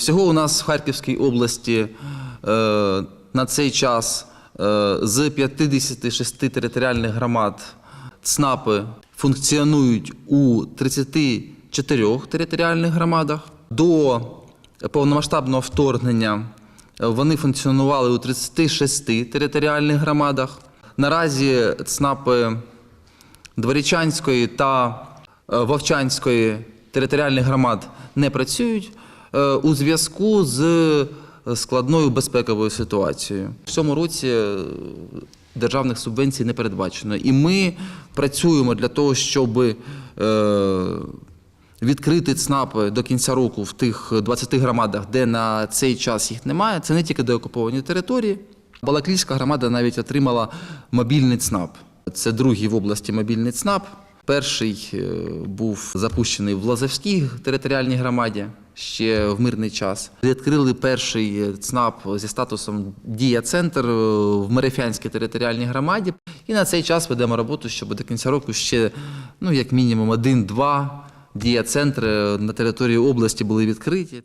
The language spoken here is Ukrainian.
Всього у нас в Харківській області е, на цей час е, з 56 територіальних громад ЦНАПи функціонують у 34 територіальних громадах. До повномасштабного вторгнення е, вони функціонували у 36 територіальних громадах. Наразі ЦНАПи Дворічанської та Вовчанської територіальних громад не працюють у зв'язку з е, складною безпековою ситуацією. В цьому році е, державних субвенцій не передбачено. І ми працюємо для того, щоб е, відкрити ЦНАПи до кінця року в тих 20 громадах, де на цей час їх немає. Це не тільки деокуповані території. Балаклійська громада навіть отримала мобільний ЦНАП. Це другий в області мобільний ЦНАП. Перший е, був запущений в Лазовській територіальній громаді ще в мирний час. Відкрили перший е, ЦНАП зі статусом Дія-центр е, в Мерефянській територіальній громаді. І на цей час ведемо роботу, щоб до кінця року ще, ну як мінімум, один-два дія-центри на території області були відкриті.